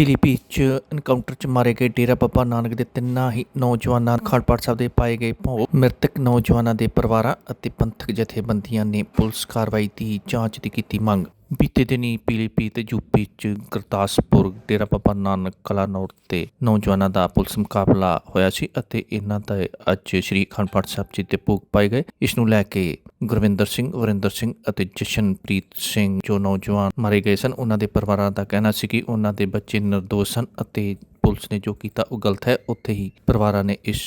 ਪੀਲੀਭੀਤ 'ਚ ਐਨਕਾਊਂਟਰ 'ਚ ਮਾਰੇ ਗਏ ਡੇਰਾ ਬਾਬਾ ਨਾਨਕ ਦੇ ਤਿੰਨਾਂ ਹੀ ਨੌਜਵਾਨਾਂ ਖਾੜਪਾੜ ਸਾਹਿਬ ਦੇ ਪਾਏ ਗਏ ਭੋਗ ਮ੍ਰਿਤਕ ਨੌਜਵਾਨਾਂ ਦੇ ਪਰਿਵਾਰਾਂ ਅਤੇ ਪੰਥਕ ਜਥੇਬੰਦੀਆਂ ਨੇ ਪੁਲਿਸ ਕਾਰਵਾਈ ਦੀ ਜਾਂਚ ਦੀ ਕੀਤੀ ਮੰਗ। ਬੀਤੇ ਦਿਨੀ ਪੀਲੀਭੀਤ ਯੂਪੀ 'ਚ ਗੁਰਦਾਸਪੁਰ, ਡੇਰਾ ਬਾਬਾ ਨਾਨਕ ਕਲਾਨੌਰ ਤੇ ਨੌਜਵਾਨਾਂ ਦਾ ਪੁਲਿਸ ਮੁਕਾਬਲਾ ਹੋਇਆ ਸੀ ਅਤੇ ਇਹਨਾਂ ਦਾ ਅੱਜ ਸ਼੍ਰੀ ਖਾਨਪਾੜ ਸਾਹਿਬ ਜੀ ਤੇ ਭੋਗ ਪਾਏ ਗਏ। ਇਸ ਨੂੰ ਲੈ ਕੇ ਗੁਰਵਿੰਦਰ ਸਿੰਘ, ਵਰਿੰਦਰ ਸਿੰਘ ਅਤੇ ਜਸ਼ਨਪ੍ਰੀਤ ਸਿੰਘ ਜੋ ਨੌਜਵਾਨ ਮਾਰੇ ਗਏ ਸਨ, ਉਹਨਾਂ ਦੇ ਪਰਿਵਾਰਾਂ ਦਾ ਕਹਿਣਾ ਸੀ ਕਿ ਉਹਨਾਂ ਦੇ ਬੱਚੇ ਨਿਰਦੋਸ਼ ਸਨ ਅਤੇ ਪੁਲਿਸ ਨੇ ਜੋ ਕੀਤਾ ਉਹ ਗਲਤ ਹੈ। ਉੱਥੇ ਹੀ ਪਰਿਵਾਰਾਂ ਨੇ ਇਸ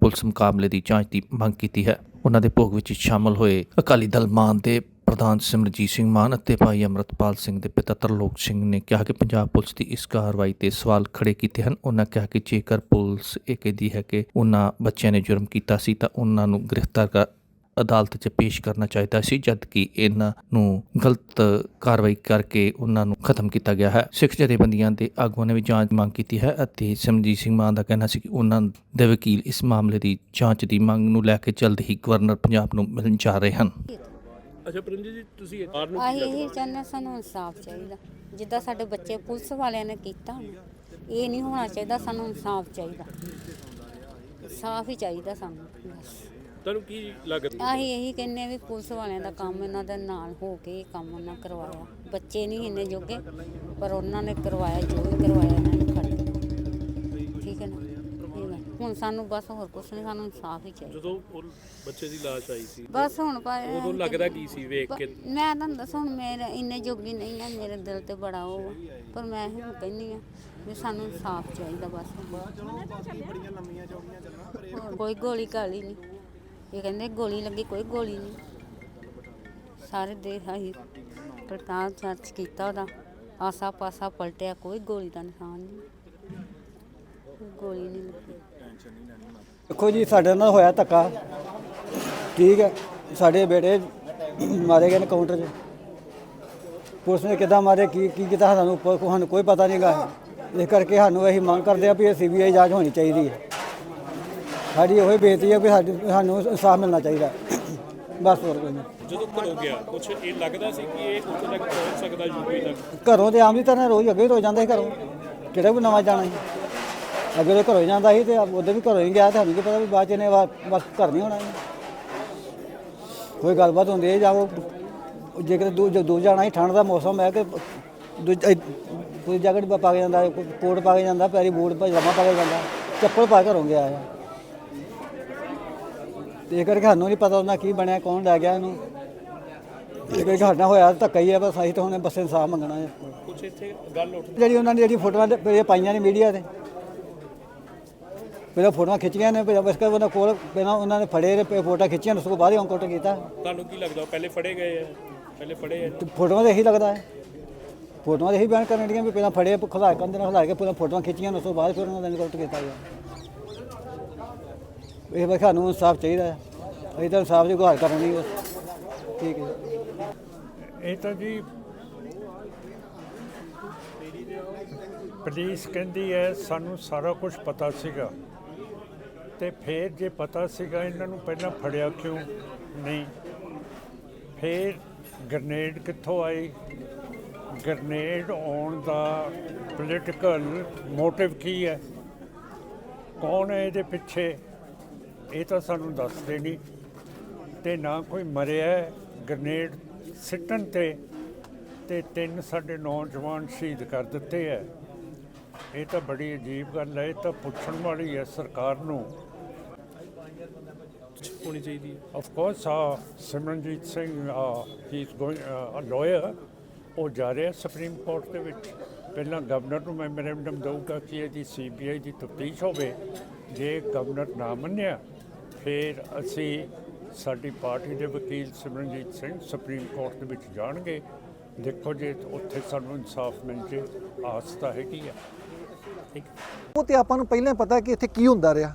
ਪੁਲਿਸ ਮੁਕਾਬਲੇ ਦੀ ਜਾਂਚ ਦੀ ਮੰਗ ਕੀਤੀ ਹੈ। ਉਹਨਾਂ ਦੇ ਭੋਗ ਵਿੱਚ ਸ਼ਾਮਲ ਹੋਏ ਅਕਾਲੀ ਦਲ ਮਾਨ ਦੇ ਪ੍ਰਧਾਨ ਸਿਮਰਜੀਤ ਸਿੰਘ ਮਾਨ ਅਤੇ ਭਾਈ ਅਮਰਤਪਾਲ ਸਿੰਘ ਦੇ ਪਿਤਾ ਤਰਲੋਕ ਸਿੰਘ ਨੇ ਕਿਹਾ ਕਿ ਪੰਜਾਬ ਪੁਲਿਸ ਦੀ ਇਸ ਕਾਰਵਾਈ ਤੇ ਸਵਾਲ ਖੜੇ ਕੀਤੇ ਹਨ। ਉਹਨਾਂ ਕਿਹਾ ਕਿ ਜੇਕਰ ਪੁਲਿਸ ਇਹ ਕਹਿੰਦੀ ਹੈ ਕਿ ਉਹਨਾਂ ਬੱਚਿਆਂ ਨੇ ਜੁਰਮ ਕੀਤਾ ਸੀ ਤਾਂ ਉਹਨਾਂ ਨੂੰ ਗ੍ਰਿਫਤਾਰ ਕਰ ਅਦਾਲਤ 'ਚ ਪੇਸ਼ ਕਰਨਾ ਚਾਹੀਦਾ ਸੀ ਜਦ ਕਿ ਇਹਨਾਂ ਨੂੰ ਗਲਤ ਕਾਰਵਾਈ ਕਰਕੇ ਉਹਨਾਂ ਨੂੰ ਖਤਮ ਕੀਤਾ ਗਿਆ ਹੈ। ਸਿੱਖ ਜਥੇਬੰਦੀਆਂ ਦੇ ਆਗੂਆਂ ਨੇ ਵੀ ਜਾਂਚ ਮੰਗ ਕੀਤੀ ਹੈ ਅਤੇ ਸਿਮਰਜੀਤ ਸਿੰਘ ਮਾਨ ਦਾ ਕਹਿਣਾ ਸੀ ਕਿ ਉਹਨਾਂ ਦੇ ਵਕੀਲ ਇਸ ਮਾਮਲੇ ਦੀ ਜਾਂਚ ਦੀ ਮੰਗ ਨੂੰ ਲੈ ਕੇ ਜਲਦ ਹੀ ਗਵਰਨਰ ਪੰਜਾਬ ਨੂੰ ਮਿਲਣ ਜਾ ਰਹੇ ਹਨ। ਅੱਛਾ ਪਰਮਜੀਤ ਜੀ ਤੁਸੀਂ ਇਹ ਕਾਰ ਨੂੰ ਆਹੀ ਇਹੀ ਚਾਹੁੰਦੇ ਹਾਂ, ਸਾਨੂੰ ਇਨਸਾਫ ਚਾਹੀਦਾ। ਜਿੱਦਾਂ ਸਾਡੇ ਬੱਚੇ ਪੁਲਿਸ ਵਾਲਿਆਂ ਨੇ ਕੀਤਾ ਇਹ ਨਹੀਂ ਹੋਣਾ ਚਾਹੀਦਾ ਸਾਨੂੰ ਇਨਸਾਫ ਚਾਹੀਦਾ। ਇਨਸਾਫ ਹੀ ਚਾਹੀਦਾ ਸਾਨੂੰ ਬਸ। ਤੁਹਾਨੂੰ ਕੀ ਲੱਗਦਾ? ਆਹੀ ਇਹੀ ਕਹਿੰਦੇ ਹਾਂ ਵੀ ਪੁਲਿਸ ਵਾਲਿਆਂ ਦਾ ਕੰਮ ਇਹਨਾਂ ਦੇ ਨਾਲ ਹੋ ਕੇ ਇਹ ਕੰਮ ਉਹਨਾਂ ਕਰਵਾਇਆ। ਬੱਚੇ ਨਹੀਂ ਇੰਨੇ ਜੋਗੇ ਪਰ ਉਹਨਾਂ ਨੇ ਕਰਵਾਇਆ ਜੋ ਵੀ ਕਰਵਾਇਆ ਇਹਨਾਂ ਨੇ ਖੜ ਠੀਕ ਹੈ ਨਾ ਇਹ ਵਾ। ਹੁਣ ਸਾਨੂੰ ਬਸ ਹੋਰ ਕੁਛ ਨਹੀਂ ਸਾਨੂੰ ਇਨਸਾਫ ਹੀ ਚਾਹੀਦਾ। ਜਦੋਂ ਉਹ ਬੱਚੇ ਦੀ ਲਾਸ਼ ਆਈ ਸੀ ਬਸ ਹੁਣ ਪਾਏ ਉਦੋਂ ਲੱਗਦਾ ਕੀ ਸੀ ਵੇਖ ਕੇ? ਮੈਂ ਤੁਹਾਨੂੰ ਦੱਸਾਂ ਹੁਣ ਮੇਰੇ ਇੰਨੇ ਜੋਗੀ ਨਹੀਂ ਆ ਮੇਰੇ ਦਿਲ ਤੇ ਬੜਾ ਉਹ ਆ। ਪਰ ਮੈਂ ਹੁਣ ਕਹਿੰਦੀ ਆ ਵੀ ਸਾਨੂੰ ਇਨਸਾਫ ਚਾਹੀਦਾ ਬਸ। ਹੋਰ ਕੋਈ ਗੋਲੀ ਕਾਲੀ ਨਹੀਂ ਇਹ ਕਹਿੰਦੇ ਗੋਲੀ ਲੱਗੀ ਕੋਈ ਗੋਲੀ ਨਹੀਂ ਸਾਰੇ ਦੇਖ ਆਹੀ ਪ੍ਰਤਾਪ ਚਰਚ ਕੀਤਾ ਉਹਦਾ। ਆਸਾ ਪਾਸਾ ਪਲਟਿਆ ਕੋਈ ਗੋਲੀ ਦਾ ਨਿਸ਼ਾਨ ਨਹੀਂ ਕੋਈ ਗੋਲੀ ਨਹੀਂ ਲੱਗੀ। ਦੇਖੋ ਜੀ ਸਾਡੇ ਨਾਲ ਹੋਇਆ ਧੱਕਾ। ਠੀਕ ਹੈ ਸਾਡੇ ਬੇਟੇ ਮਾਰੇ ਗਏ ਨੇ ਕਾਊਂਟਰ 'ਚ। ਪੁਲਿਸ ਨੇ ਕਿੱਦਾਂ ਮਾਰੇ ਕੀ ਕੀ ਕੀਤਾ ਸਾਨੂੰ ਪ- ਸਾਨੂੰ ਕੋਈ ਪਤਾ ਨਹੀਂਗਾ ਇਸ ਕਰਕੇ ਸਾਨੂੰ ਅਸੀਂ ਮੰਗ ਕਰਦੇ ਆ ਵੀ ਇਹ ਸੀਬੀਆਈ ਜਾਂਚ ਹੋਣੀ ਚਾਹੀਦੀ ਹੈ। ਸਾਡੀ ਉਹੀ ਬੇਨਤੀ ਹੈ ਵੀ ਸਾਡੀ ਸਾਨੂੰ ਇਨਸਾਫ ਮਿਲਣਾ ਚਾਹੀਦਾ। ਬਸ ਹੋਰ ਕੋਈ ਨਹੀਂ। ਜਦੋਂ ਘਰੋਂ ਗਿਆ ਕੁਛ ਇਹ ਲੱਗਦਾ ਸੀ ਕਿ ਇਹ ਉੱਥੇ ਤੱਕ ਪਹੁੰਚ ਸਕਦਾ ਯੂਪੀ ਤੱਕ? ਘਰੋਂ ਤੇ ਆਮ ਦੀ ਤਰ੍ਹਾਂ ਰੋਜ਼ ਅੱਗੇ ਰੋ ਜਾਂਦਾ ਸੀ ਘਰੋਂ। ਕਿਹੜਾ ਵੀ ਨਵਾਂ ਜਾਣਾ ਸੀ। ਅੱਗੇ ਤਾਂ ਘਰੋਂ ਹੀ ਜਾਂਦਾ ਸੀ ਤੇ ਉਹਦੇ ਵੀ ਘਰੋਂ ਹੀ ਗਿਆ ਤੇ ਸਾਨੂੰ ਕੀ ਪਤਾ ਵੀ ਬਾਅਦ ਚ ਇਹਨੇ ਵਾ- ਬਸ ਘਰ ਨਹੀਂ ਹੋਣਾ ਇਹਨੇ। ਕੋਈ ਗੱਲਬਾਤ ਹੁੰਦੀ ਹੈ ਜਾਓ ਜੇ ਕਿਤੇ ਦੂਰ ਦੂਰ ਜਾਣਾ ਹੀ ਠੰਡ ਦਾ ਮੌਸਮ ਹੈ ਕਿ ਦੂਜ- ਕੋਈ ਜੈਕਟ ਪਾ ਕੇ ਜਾਂਦਾ ਕੋਈ ਕੋਟ ਪਾ ਕੇ ਜਾਂਦਾ ਪੈਰੀ ਬੂਟ ਪਜਾਮਾ ਪਾ ਕੇ ਜਾਂਦਾ ਚੱਪਲ ਪਾ ਕੇ ਘਰੋਂ ਗਿਆ ਹੈ ਤੇ ਇਹ ਕਰਕੇ ਸਾਨੂੰ ਨਹੀਂ ਪਤਾ ਉਹਨਾਂ ਕੀ ਬਣਿਆ ਕੌਣ ਲੈ ਗਿਆ ਇਹਨੂੰ। ਇਹ ਕਰਕੇ ਸਾਡਾ ਹੋਇਆ ਧੱਕਾ ਹੀ ਹੈ ਬਸ ਅਸੀਂ ਤਾਂ ਹੁਣ ਬਸ ਇਨਸਾਫ ਮੰਗਣਾ ਹੈ। ਕੁਛ ਇੱਥੇ ਗੱਲ ਉੱਠ ਜਿਹੜੀ ਉਹਨਾਂ ਨੇ ਜਿਹੜੀ ਫੋਟੋਆਂ ਤੇ- ਇਹ ਪਾਈਆਂ ਨੇ ਮੀਡੀਆ ਤੇ। ਪਹਿਲਾਂ ਫੋਟੋਆਂ ਖਿੱਚੀਆਂ ਨੇ ਫਿਰ ਬਸ ਕਰ ਉਹਨਾਂ ਕੋਲ ਪਹਿਲਾਂ ਉਹਨਾਂ ਨੇ ਫੜੇ ਨੇ ਫੋਟੋਆਂ ਖਿੱਚੀਆਂ ਉਸ ਤੋਂ ਬਾਅਦ ਹੀ ਅੰਕੁਟ ਕੀਤਾ। ਤੁਹਾਨੂੰ ਕੀ ਲੱਗਦਾ ਉਹ ਪਹਿਲੇ ਫੜੇ ਗਏ ਆ? ਪਹਿਲੇ ਫੜੇ ਆ? ਤੇ ਫੋਟੋਆਂ ਤੇ ਇਹੀ ਲੱਗਦਾ ਹੈ। ਫੋਟੋਆਂ ਤੇ ਇਹੀ ਬਿਆਨ ਕਰਨ ਦੀਆਂ ਵੀ ਪਹਿਲਾਂ ਫੜੇ ਖੁਲਾ ਕੰਦੇ ਨਾਲ ਖਿਲਾ ਕੇ ਪਹਿਲਾਂ ਫੋਟੋਆਂ ਖਿੱਚੀਆਂ ਉਸ ਤੋਂ ਬਾਅਦ ਫਿਰ ਉਹਨਾਂ ਦਾ ਅੰਕੁਟ ਕੀਤਾ ਗਿਆ ਇਹ ਬਸ ਸਾਨੂੰ ਇਨਸਾਫ ਚਾਹੀਦਾ ਹੈ। ਅਸੀਂ ਤਾਂ ਇਨਸਾਫ ਦੀ ਗੁਹਾਰ ਕਰਨੀ ਬਸ ਠੀਕ ਹੈ ਇਹ ਤਾਂ ਜੀ ਪੁਲਿਸ ਕਹਿੰਦੀ ਹੈ ਸਾਨੂੰ ਸਾਰਾ ਕੁਝ ਪਤਾ ਸੀਗਾ। ਤੇ ਫਿਰ ਜੇ ਪਤਾ ਸੀਗਾ ਇਹਨਾਂ ਨੂੰ ਪਹਿਲਾਂ ਫੜਿਆ ਕਿਉਂ ਨਹੀਂ, ਫਿਰ ਗ੍ਰਨੇਡ ਕਿੱਥੋਂ ਆਈ ਗ੍ਰਨੇਡ ਆਉਣ ਦਾ ਪੋਲੀਟੀਕਲ ਮੋਟਿਵ ਕੀ ਹੈ? ਕੌਣ ਹੈ ਇਹਦੇ ਪਿੱਛੇ? ਇਹ ਤਾਂ ਸਾਨੂੰ ਦੱਸਦੇ ਨਹੀਂ। ਤੇ ਨਾ ਕੋਈ ਮਰਿਆ ਹੈ। ਗ੍ਰਨੇਡ ਸਿੱਟਣ ਤੇ ਤੇ ਤਿੰਨ ਸਾਡੇ ਨੌਜਵਾਨ ਸ਼ਹੀਦ ਕਰ ਦਿੱਤੇ ਹੈ। ਇਹ ਤਾਂ ਬੜੀ ਅਜੀਬ ਗੱਲ ਹੈ, ਇਹ ਤਾਂ ਪੁੱਛਣ ਵਾਲੀ ਹੈ ਸਰਕਾਰ ਨੂੰ। ਹੋਣੀ ਚਾਹੀਦੀ ਹੈ। ਆਫ ਕੋਰਸ ਆ ਸਿਮਰਨਜੀਤ ਸਿੰਘ ਹੀ ਇਜ਼ ਗੋਇੰਗ ਅ ਲਾਇਰ ਉਹ ਜਾ ਰਿਹਾ ਸੁਪਰੀਮ ਕੋਰਟ ਦੇ ਵਿੱਚ। ਪਹਿਲਾਂ ਗਵਰਨਰ ਨੂੰ ਮੈਮੋਰੈਂਡਮ ਦਊਗਾ ਕਿ ਇਹਦੀ ਸੀਬੀਆਈ ਦੀ ਤਫਤੀਸ਼ ਹੋਵੇ। ਜੇ ਗਵਰਨਰ ਨਾ ਮੰਨਿਆ ਫਿਰ ਅਸੀਂ ਸਾਡੀ ਪਾਰਟੀ ਦੇ ਵਕੀਲ ਸਿਮਰਨਜੀਤ ਸਿੰਘ ਸੁਪਰੀਮ ਕੋਰਟ ਦੇ ਵਿੱਚ ਜਾਣਗੇ। ਦੇਖੋ ਜੇ ਉੱਥੇ ਸਾਨੂੰ ਇਨਸਾਫ ਮਿਲ ਜੇ ਆਸ ਤਾਂ ਹੈਗੀ ਆ। ਠੀਕ ਉਹ ਤੇ ਆਪਾਂ ਨੂੰ ਪਹਿਲਾਂ ਪਤਾ ਕਿ ਇੱਥੇ ਕੀ ਹੁੰਦਾ ਰਿਹਾ।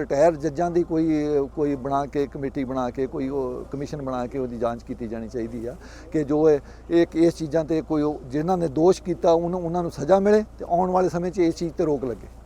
ਰਿਟਾਇਰ ਜੱਜਾਂ ਦੀ ਕੋਈ ਕੋਈ ਬਣਾ ਕੇ, ਕਮੇਟੀ ਬਣਾ ਕੇ, ਕੋਈ ਉਹ ਕਮਿਸ਼ਨ ਬਣਾ ਕੇ ਉਹਦੀ ਜਾਂਚ ਕੀਤੀ ਜਾਣੀ ਚਾਹੀਦੀ ਆ ਕਿ ਜੋ ਇਹ ਇਸ ਚੀਜ਼ਾਂ ਤੇ ਕੋਈ ਉਹ- ਜਿਨ੍ਹਾਂ ਨੇ ਦੋਸ਼ ਕੀਤਾ, ਉਹਨੂੰ, ਉਹਨਾਂ ਨੂੰ ਸਜ਼ਾ ਮਿਲੇ ਤੇ ਆਉਣ ਵਾਲੇ ਸਮੇਂ 'ਚ ਇਸ ਚੀਜ਼ ਤੇ ਰੋਕ ਲੱਗੇ।